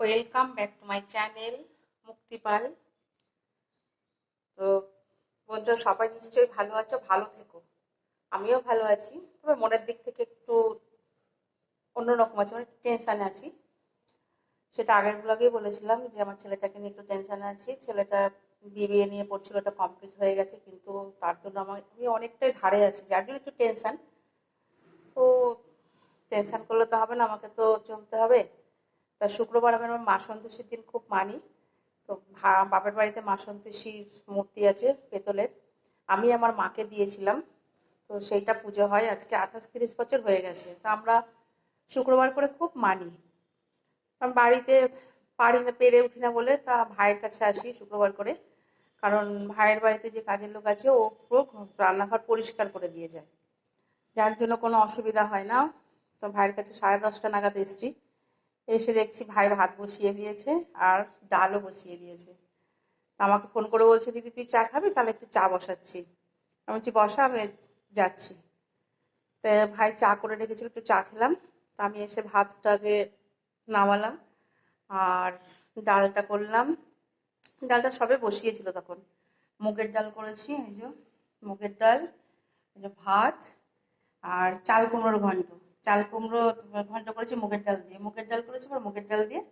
Welcome back to my channel Muktipal তো বন্ধুরা, সবাই নিশ্চয়ই ভালো আছো? ভালো থেকো। আমিও ভালো আছি। তবে মনের দিক থেকে একটু অন্যরকম আছে মানে টেনশানে আছি। সেটা আগের ব্লগেই বলেছিলাম যে, আমার ছেলেটাকে নিয়ে একটু টেনশানে আছি। ছেলেটা বিবিএ নিয়ে পড়ছিল, ওটা কমপ্লিট হয়ে গেছে, কিন্তু তার জন্য আমার, আমি অনেকটাই ধারে আছি, যার জন্য একটু টেনশান তো টেনশান করলে তো হবে না, আমাকে তো চলতে হবে। তা শুক্রবার আমি আমার মা সন্তোষীর দিন খুব মানি। তো বাপের বাড়িতে মা সন্তোষীর মূর্তি আছে পেতলের। আমি আমার মাকে দিয়েছিলাম। তো সেইটা পুজো হয়। আজকে আঠাশ তিরিশ বছর হয়ে গেছে। তা আমরা শুক্রবার করে খুব মানি। বাড়িতে পারি না, পেরে উঠি না বলে তা ভাইয়ের কাছে আসি শুক্রবার করে। কারণ ভাইয়ের বাড়িতে যে কাজের লোক আছে, ও পুরো রান্নাঘর পরিষ্কার করে দিয়ে যায়। যার জন্য কোনো অসুবিধা হয় না। তো ভাইয়ের কাছে সাড়ে দশটা নাগাদ এসছি। এসে দেখছি ভাই ভাত বসিয়ে দিয়েছে আর ডালও বসিয়ে দিয়েছে। আমাকে ফোন করে বলছে, দিদি, তুই চা খাবি? তাহলে একটু চা বসাচ্ছি। আমি বলছি, বসা, আমি যাচ্ছি। তো ভাই চা করে রেখেছিল, একটু চা খেলাম। তা আমি এসে ভাতটাকে নামালাম আর ডালটা করলাম। ডালটা সবে বসিয়েছিল তখন। মুগের ডাল করেছি, এই যে মুগের ডাল ভাত আর চাল কুমড়োর ঘন্ট। চাল কুমড়ো ঘন্ট করেছি, মুগের ডাল দিয়ে। মুগের ডাল করেছি আর মুগের ডাল দিয়ে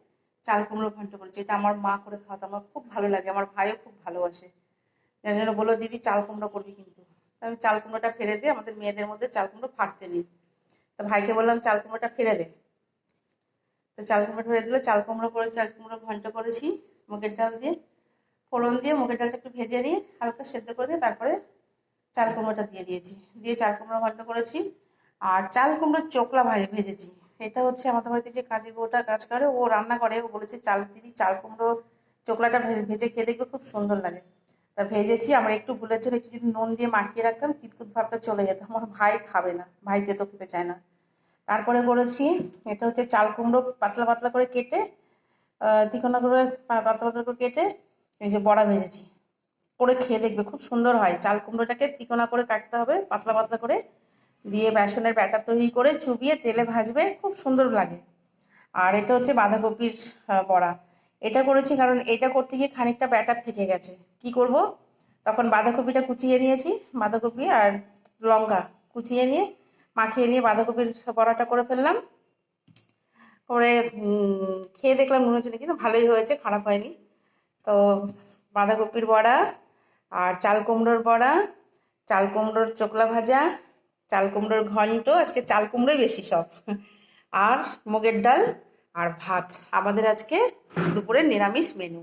চাল কুমড়ো ঘন্ট করেছি। এটা আমার মা করে খাওয়াতে, আমার খুব ভালো লাগে, আমার ভাইও খুব ভালোবাসে। যার জন্য বলল, দিদি, চাল কুমড়ো করবি কিন্তু। আমি চাল কুমড়োটা ফেলে দিয়ে আমাদের মেয়েদের মধ্যে চাল কুমড়ো ফাটতে নিই। তো ভাইকে বললাম, চাল কুমড়োটা ফেলে দে। তো চাল কুমড়ো ফেলে দিলে, চাল কুমড়ো করে, চাল কুমড়ো ঘন্ট করেছি মুগের ডাল দিয়ে। ফোড়ন দিয়ে মুগের ডালটা একটু ভেজে নিয়ে হালকা সেদ্ধ করে দিয়ে তারপরে চাল কুমড়োটা দিয়ে দিয়েছি। দিয়ে চাল কুমড়ো ঘন্ট করেছি। আর চাল কুমড়োর চোকলা ভাজে, ভেজেছি। এটা হচ্ছে আমাদের বাড়িতে যে কাজের বউটা কাজ করে, ও রান্না করে, ও বলেছে চাল দিদি চাল কুমড়ো চোকলাটা ভেজে খেয়ে দেখবে খুব সুন্দর লাগে। তা ভেজেছি, আমার একটু ভুলের জন্য একটু যদি নুন দিয়ে মাখিয়ে রাখতাম চিৎকুট ভাবটা চলে যেত। আমার ভাই খাবে না, ভাই তেতো খেতে চায় না। তারপরে করেছি এটা হচ্ছে চাল কুমড়ো পাতলা পাতলা করে কেটে তিকোনা করে পাতলা পাতলা করে কেটে, এই যে বড়া ভেজেছি। করে খেয়ে দেখবে, খুব সুন্দর হয়। চাল কুমড়োটাকে তিকোনা করে কাটতে হবে, পাতলা পাতলা করে। দিয়ে বেসনের ব্যাটার তৈরি করে চুবিয়ে তেলে ভাজবে, খুব সুন্দর লাগে। আর এটা হচ্ছে বাঁধাকপির বড়া। এটা করেছি কারণ এটা করতে গিয়ে খানিকটা ব্যাটার থেকে গেছে। কি করব? তখন বাঁধাকপিটা কুচিয়ে নিয়েছি, বাঁধাকপি আর লঙ্কা কুচিয়ে নিয়ে মাখিয়ে নিয়ে বাঁধাকপির বড়াটা করে ফেললাম। করে খেয়ে দেখলাম মনে হচ্ছে কিন্তু ভালোই হয়েছে, খারাপ হয়নি। তো বাঁধাকপির বড়া আর চাল কুমড়োর বড়া, চাল কুমড়োর চোকলা ভাজা চাল কুমড়োর ঘন্ট, আজকে চাল কুমড়োই বেশি সব আর মুগের ডাল আর ভাত। আমাদের আজকে দুপুরের নিরামিষ মেনু